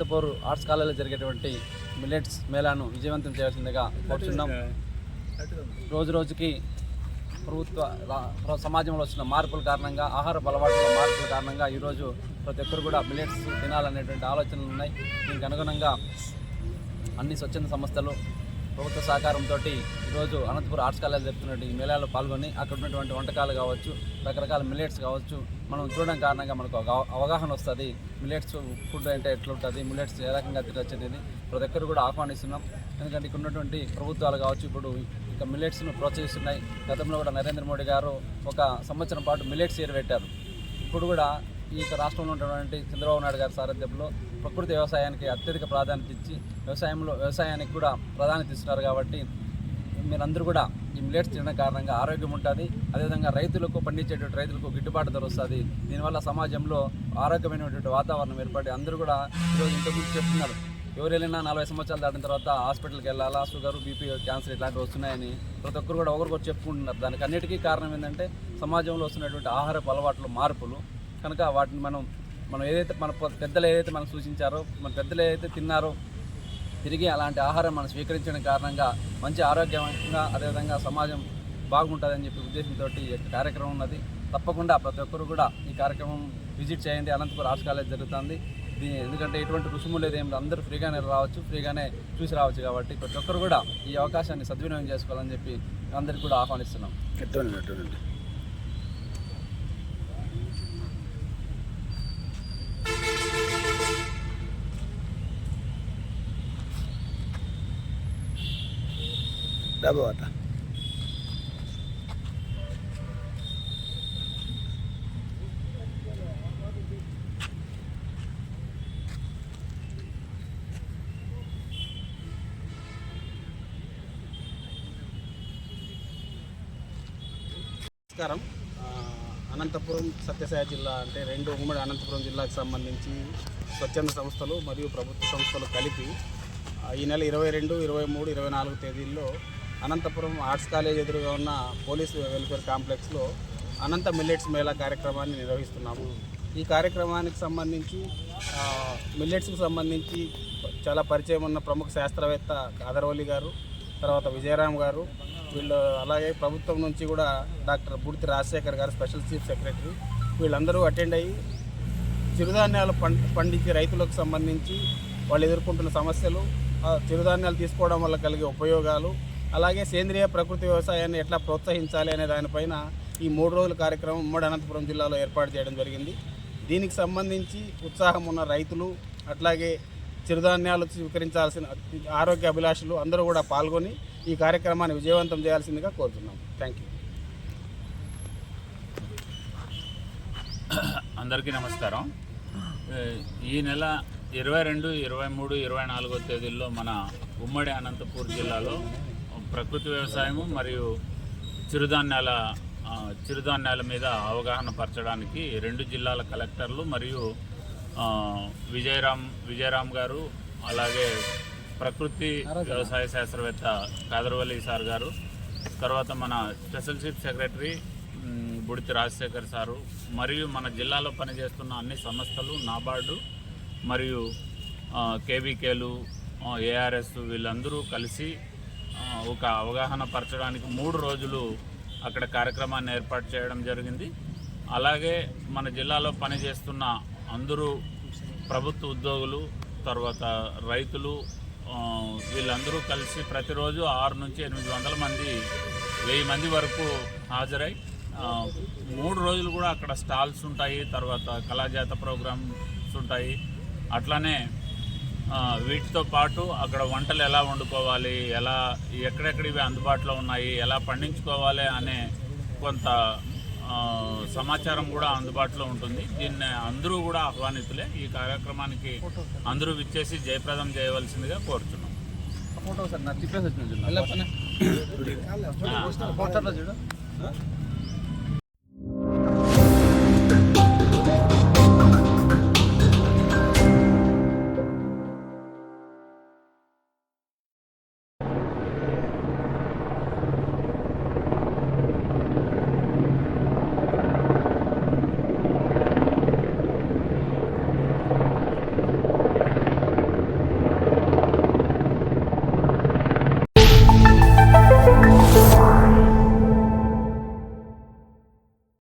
Anantapur arts కాలేజీలో జరిగేటువంటి millets మేళాను విజయవంతం చేయాల్సిందిగా కోరుచున్నాం. రోజు రోజుకి ప్రభుత్వ సమాజంలో వచ్చిన మార్పుల కారణంగా ఆహార అలవాట్ల మార్పుల కారణంగా ఈరోజు ప్రతి ఒక్కరు కూడా మిల్లెట్స్ తినాలనేటువంటి ఆలోచనలు ఉన్నాయి. దీనికి అనుగుణంగా అన్ని స్వచ్ఛంద సంస్థలు ప్రభుత్వ సహకారంతో ఈరోజు అనంతపురం ఆర్ట్స్ కాలేజ్ జరుపుతున్నట్టు ఈ మేళాలో పాల్గొని అక్కడ ఉన్నటువంటి వంటకాలు కావచ్చు రకరకాల మిల్లెట్స్ కావచ్చు మనం చూడడం కారణంగా మనకు ఒక అవగాహన వస్తుంది. మిల్లెట్స్ ఫుడ్ అంటే ఎట్లా ఉంటుంది మిల్లెట్స్ ఏ రకంగా తినొచ్చు అనేది ప్రతి ఒక్కరు కూడా ఆహ్వానిస్తున్నాం. ఎందుకంటే ఇక్కడ ఉన్నటువంటి ప్రభుత్వాలు కావచ్చు ఇప్పుడు ఇక మిల్లెట్స్ను ప్రోత్సహిస్తున్నాయి. గతంలో కూడా నరేంద్ర మోడీ గారు ఒక సంవత్సరం పాటు మిల్లెట్స్ ఏరు పెట్టారు. ఇప్పుడు కూడా ఈ యొక్క రాష్ట్రంలో ఉన్నటువంటి చంద్రబాబు నాయుడు గారి సారథ్యంలో ప్రకృతి వ్యవసాయానికి అత్యధిక ప్రాధాన్యత ఇచ్చి వ్యవసాయంలో వ్యవసాయానికి కూడా ప్రాధాన్యత ఇస్తున్నారు కాబట్టి మీరందరూ కూడా ఈ మిల్లెట్స్ తినడం కారణంగా ఆరోగ్యం ఉంటుంది. అదేవిధంగా రైతులకు పండించేటువంటి రైతులకు గిట్టుబాటు ధర వస్తుంది. దీనివల్ల సమాజంలో ఆరోగ్యమైనటువంటి వాతావరణం ఏర్పడి అందరూ కూడా ఈరోజు ఇంతకుముందు చెప్తున్నారు. ఎవరు వెళ్ళినా నలభై సంవత్సరాలు దాటిన తర్వాత హాస్పిటల్కి వెళ్ళాలా షుగర్ బీపీ క్యాన్సర్ ఇట్లాంటివి వస్తున్నాయని ప్రతి ఒక్కరు కూడా ఒకరికొకరు చెప్పుకుంటున్నారు. దానికి అన్నిటికీ కారణం ఏంటంటే సమాజంలో వస్తున్నటువంటి ఆహారపు అలవాట్లు మార్పులు కనుక వాటిని మనం మనం ఏదైతే మన పెద్దలు ఏదైతే మనం సూచించారో మన పెద్దలు ఏదైతే తిన్నారో తిరిగి అలాంటి ఆహారం మనం స్వీకరించడం కారణంగా మంచి ఆరోగ్యంగా అదేవిధంగా సమాజం బాగుంటుందని చెప్పి ఉద్దేశంతో ఈ కార్యక్రమం ఉన్నది. తప్పకుండా ప్రతి ఒక్కరు కూడా ఈ కార్యక్రమం విజిట్ చేయండి. అనంతపురం ఆర్ట్స్ కాలేజ్ జరుగుతుంది. దీని ఎందుకంటే ఎటువంటి రుసుము లేదు అందరూ ఫ్రీగానే రావచ్చు ఫ్రీగానే చూసి రావచ్చు కాబట్టి ప్రతి ఒక్కరు కూడా ఈ అవకాశాన్ని సద్వినియోగం చేసుకోవాలని చెప్పి అందరికీ కూడా ఆహ్వానిస్తున్నాం. ఎట్టుండండి ఎట్టుండండి నమస్కారం అనంతపురం సత్యసాయి జిల్లా అంటే రెండు ఉమ్మడి అనంతపురం జిల్లాకు సంబంధించి స్వచ్ఛంద సంస్థలు మరియు ప్రభుత్వ సంస్థలు కలిపి ఈ నెల ఇరవై రెండు ఇరవై మూడు ఇరవై నాలుగు తేదీల్లో అనంతపురం ఆర్ట్స్ కాలేజ్ ఎదురుగా ఉన్న పోలీస్ వెల్ఫేర్ కాంప్లెక్స్లో అనంత మిల్లెట్స్ మేళా కార్యక్రమాన్ని నిర్వహిస్తున్నాము. ఈ కార్యక్రమానికి సంబంధించి మిల్లెట్స్కి సంబంధించి చాలా పరిచయం ఉన్న ప్రముఖ శాస్త్రవేత్త కాదరవల్లి గారు తర్వాత విజయరామ్ గారు వీళ్ళు అలాగే ప్రభుత్వం నుంచి కూడా డాక్టర్ బుడితి రాజశేఖర్ గారు స్పెషల్ చీఫ్ సెక్రటరీ వీళ్ళందరూ అటెండ్ అయ్యి చిరుధాన్యాలు పండించే రైతులకు సంబంధించి వాళ్ళు ఎదుర్కొంటున్న సమస్యలు చిరుధాన్యాలు తీసుకోవడం వల్ల కలిగే ఉపయోగాలు అలాగే సేంద్రియ ప్రకృతి వ్యవసాయాన్ని ఎట్లా ప్రోత్సహించాలి అనే దానిపైన ఈ మూడు రోజుల కార్యక్రమం ఉమ్మడి అనంతపురం జిల్లాలో ఏర్పాటు చేయడం జరిగింది. దీనికి సంబంధించి ఉత్సాహం ఉన్న రైతులు అట్లాగే చిరుధాన్యాలు స్వీకరించాల్సిన ఆరోగ్య అభిలాషులు అందరూ కూడా పాల్గొని ఈ కార్యక్రమాన్ని విజయవంతం చేయాల్సిందిగా కోరుతున్నాం. థ్యాంక్ యూ అందరికీ నమస్కారం. ఈ నెల ఇరవై రెండు ఇరవై మూడు ఇరవై నాలుగో తేదీల్లో మన ఉమ్మడి అనంతపూర్ జిల్లాలో ప్రకృతి వ్యవసాయము మరియు చిరుధాన్యాల చిరుధాన్యాల మీద అవగాహన పరచడానికి రెండు జిల్లాల కలెక్టర్లు మరియు విజయరామ్ విజయరామ్ గారు అలాగే ప్రకృతి వ్యవసాయ శాస్త్రవేత్త కాదర్వల్లి సార్ గారు తర్వాత మన special chief secretary Buditi Rajasekhar sir మరియు మన జిల్లాలో పనిచేస్తున్న అన్ని సంస్థలు నాబార్డు మరియు కేబీకేలు కేవీకేలు ఏఆర్ఎస్ వీళ్ళందరూ కలిసి ఒక అవగాహన పరచడానికి మూడు రోజులు అక్కడ కార్యక్రమాన్ని ఏర్పాటు చేయడం జరిగింది. అలాగే మన జిల్లాలో పనిచేస్తున్న అందరూ ప్రభుత్వ ఉద్యోగులు తర్వాత రైతులు వీళ్ళందరూ కలిసి ప్రతిరోజు ఆరు నుంచి ఎనిమిది వందల మంది వెయ్యి మంది వరకు హాజరై మూడు రోజులు కూడా అక్కడ స్టాల్స్ ఉంటాయి తర్వాత కళాజాత ప్రోగ్రామ్స్ ఉంటాయి. అట్లానే వీటితో పాటు అక్కడ వంటలు ఎలా వండుకోవాలి ఎలా ఎక్కడెక్కడివి అందుబాటులో ఉన్నాయి ఎలా పండించుకోవాలి అనే కొంత ఆ, సమాచారం కూడా అందుబాటులో ఉంటుంది. దీన్ని అందరూ కూడా ఆహ్వానితులే. ఈ కార్యక్రమానికి అందరూ విచ్చేసి జయప్రదం చేయవలసిందిగా కోరుతున్నాం ఫోటో సార్ నా తిప్పేసి వచ్చిన